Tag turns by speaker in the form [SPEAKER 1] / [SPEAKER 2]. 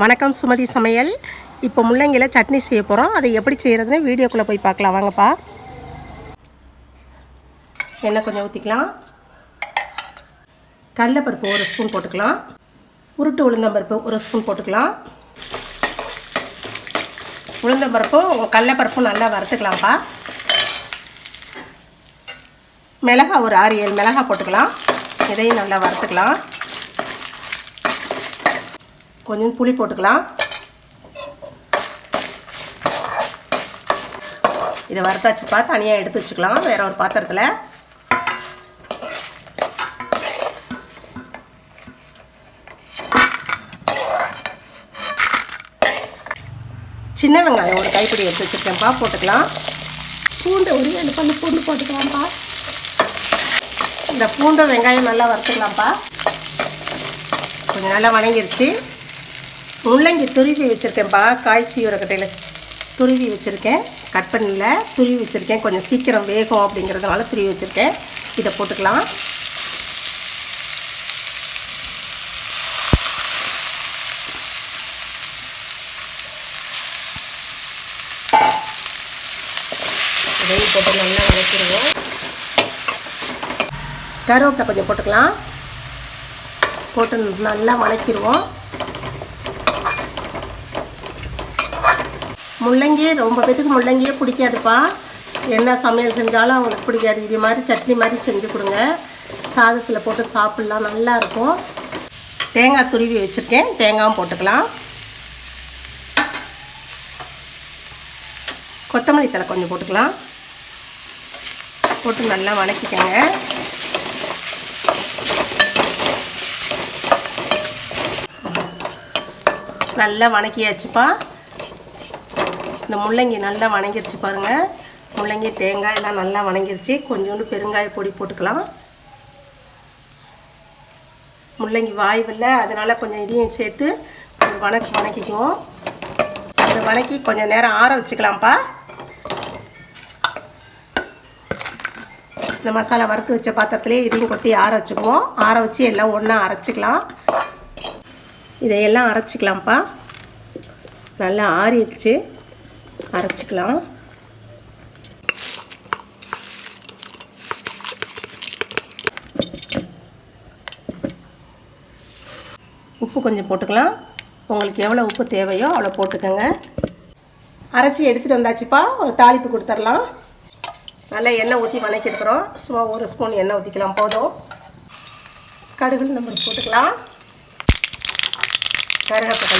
[SPEAKER 1] வணக்கம் சுமதி சமையல். இப்போ முள்ளங்கியில் சட்னி செய்ய போகிறோம் அதை எப்படி செய்கிறதுன்னு வீடியோக்குள்ளே போய் பார்க்கலாம். வாங்கப்பா. எண்ணெய் கொஞ்சம் ஊற்றிக்கலாம் கடலைப்பருப்பு ஒரு ஸ்பூன் போட்டுக்கலாம். உருட்டு உளுந்தம்பருப்பு ஒரு ஸ்பூன் போட்டுக்கலாம். உளுந்தம்பருப்பும் கடலைப்பருப்பும் நல்லா வறுத்துக்கலாம்ப்பா. மிளகா ஒரு ஆறு ஏழு மிளகா போட்டுக்கலாம். இதையும் நல்லா வறுத்துக்கலாம். கொஞ்சம் புளி போட்டுக்கலாம். இதை வறுத்தாச்சுப்பா தனியாக எடுத்து வச்சுக்கலாம். வேற ஒரு பாத்திரத்தில். சின்ன வெங்காயம் ஒரு கைப்பிடி எடுத்து வச்சுருக்கேன்ப்பா போட்டுக்கலாம். பூண்டை ஒரு ரெண்டு பல்லு பூண்டு போட்டுக்கலாம்ப்பா இந்த பூண்டை வெங்காயம் நல்லா வறுத்துக்கலாம்ப்பா கொஞ்சம் நல்லா வணங்கிருச்சு. முள்ளங்கி துருவி வச்சுருக்கேன்ப்பா காய் சீவரக்கட்டையில் துருவி வச்சுருக்கேன். கட் பண்ணல. துருவி வச்சுருக்கேன். கொஞ்சம் சீக்கிரம் வேகும் அப்படிங்கிறதுனால துருவி வச்சுருக்கேன். இதை போட்டுக்கலாம். இதையும் போட்டு நல்லா வதக்கிடுவோம் கருவேப்பிலை கொஞ்சம் போட்டுக்கலாம். போட்டு நல்லா வதக்கிடுவோம் முள்ளங்கி ரொம்ப பேத்துக்கு முள்ளங்கியே பிடிக்காதுப்பா. என்ன சமையல் செஞ்சாலும் அவங்களுக்கு பிடிக்காது. இது மாதிரி சட்னி மாதிரி செஞ்சு கொடுங்க. சாதத்தில் போட்டு சாப்பிட்லாம் நல்லாயிருக்கும் தேங்காய் துருவி வச்சுருக்கேன். தேங்காயும் போட்டுக்கலாம். கொத்தமல்லி தலை கொஞ்சம் போட்டுக்கலாம். போட்டு நல்லா வதக்கிக்கங்க நல்லா வணக்கியாச்சுப்பா. இந்த முள்ளங்கி நல்லா வணங்கிருச்சு பாருங்கள் முள்ளங்கி தேங்காய் எல்லாம் நல்லா வணங்கிருச்சு. கொஞ்சோண்டு பெருங்காய பொடி போட்டுக்கலாம். முள்ளங்கி வாய்வில்லை அதனால் கொஞ்சம் இதையும் சேர்த்து கொஞ்சம் வணக்கி வணக்கிக்குவோம். அதை வணக்கி கொஞ்சம் நேரம் ஆற வச்சுக்கலாம்ப்பா. இந்த மசாலா வறுத்து வச்ச பாத்திரத்துலேயே இதையும் கொட்டி ஆற வச்சுக்குவோம். ஆற வச்சு எல்லாம் ஒன்றா அரைச்சிக்கலாம். இதையெல்லாம் அரைச்சிக்கலாம்ப்பா. நல்லா ஆறிடுச்சு. அரைச்சிக்கலாம். உப்பு கொஞ்சம் போட்டுக்கலாம். உங்களுக்கு எவ்வளோ உப்பு தேவையோ அவ்வளோ போட்டுக்கோங்க. அரைச்சி எடுத்துகிட்டு வந்தாச்சுப்பா. ஒரு தாளிப்பு கொடுத்துர்லாம் நல்லா எண்ணெய் ஊற்றி வணக்கிருக்கிறோம் சும்மா ஒரு ஸ்பூன் எண்ணெய் ஊற்றிக்கலாம் போதும். கடுகு நம்ம போட்டுக்கலாம். கருவேப்பிலை